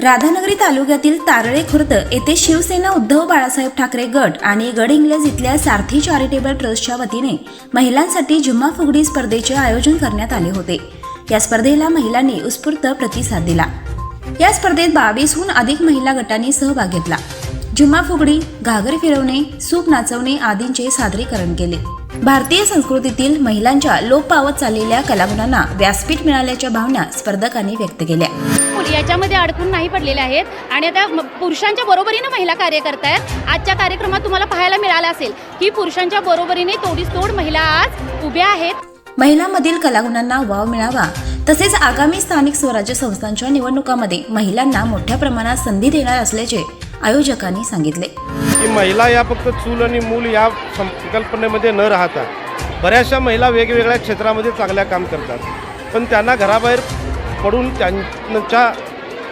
राधानगरी तालुक्यातील तारळे खुर्द येथे शिवसेना उद्धव बाळासाहेब ठाकरे गट आणि गड इंग्लज इथल्या सारथी चॅरिटेबल ट्रस्टच्या वतीने महिलांसाठी जुम्मा फुगडी स्पर्धेचे आयोजन करण्यात आले होते. या स्पर्धेला महिलांनी उत्स्फूर्त प्रतिसाद दिला. या स्पर्धेत बावीसहून अधिक महिला गटांनी सहभाग घेतला. जुम्मा फुगडी घागर फिरवणे सूप नाचवणे आदींचे सादरीकरण केले. भारतीय संस्कृतीतील महिलांच्या लोप पावत चाललेल्या कलागुणांना व्यासपीठ मिळाल्याच्या भावना स्पर्धकांनी व्यक्त केल्या. याच्यामध्ये अडकून नाही पडलेल्या आहेत. आणि आता पुरुषांच्या बरोबरीनं महिला कार्य करतायत आजच्या कार्यक्रमात तुम्हाला पाहायला मिळालं असेल की पुरुषांच्या बरोबरीने तोडीस तोड महिला आज उभ्या आहेत. महिलांमधील कलागुणांना वाव मिळावा तसेच आगामी स्थानिक स्वराज्य संस्थांच्या निवडणुकांमध्ये महिलांना मोठ्या प्रमाणात संधी देणार असल्याचे आयोजकांनी सांगितले. की महिला या फक्त चूल आणि मूल या संकल्पनेमध्ये न राहता बऱ्याचशा महिला वेगवेगळ्या क्षेत्रामध्ये चांगल्या काम करतात. पण त्यांना घराबाहेर पडून त्यांच्या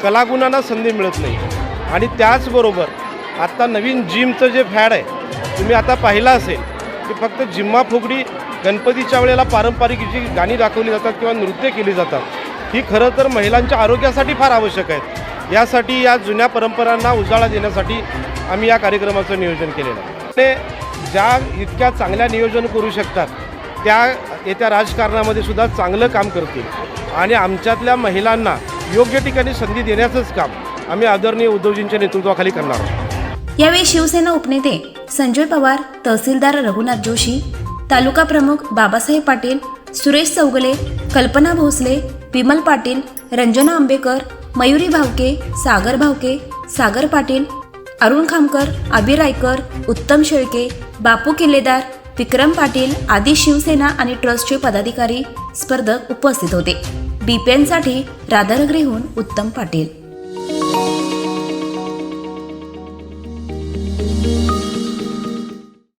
कलागुणांना संधी मिळत नाही. आणि त्याचबरोबर आत्ता नवीन जिमचं जे फॅड आहे तुम्ही आता पाहिलं असेल की फक्त जिम्मा फुगडी गणपतीच्या वेळेला पारंपरिक जी गाणी दाखवली जातात किंवा नृत्य केली जातात ही खरं तर महिलांच्या आरोग्यासाठी फार आवश्यक आहेत. यासाठी या जुन्या परंपरांना उजाळा देण्यासाठी आम्ही या कार्यक्रमाचं नियोजन केलेलं आहे. ते ज्या इतक्या चांगल्या नियोजन करू शकतात त्या येत्या राजकारणामध्ये सुद्धा चांगलं काम करतील. आणि आमच्यातल्या महिलांना योग्य ठिकाणी संधी देण्याचंच काम आम्ही आदरणीय उद्धवजींच्या नेतृत्वाखाली करणार आहोत. यावेळी शिवसेना उपनेते संजय पवार तहसीलदार रघुनाथ जोशी तालुका प्रमुख बाबासाहेब पाटील सुरेश चौगले कल्पना भोसले विमल पाटील रंजना आंबेकर मयुरी भावके सागर भावके सागर पाटील अरुण खामकर अबीर रायकर उत्तम शेळके बापू किल्लेदार विक्रम पाटील आदी शिवसेना आणि ट्रस्टचे पदाधिकारी स्पर्धक उपस्थित होते. बीपीएनसाठी राधानगरीहून उत्तम पाटील.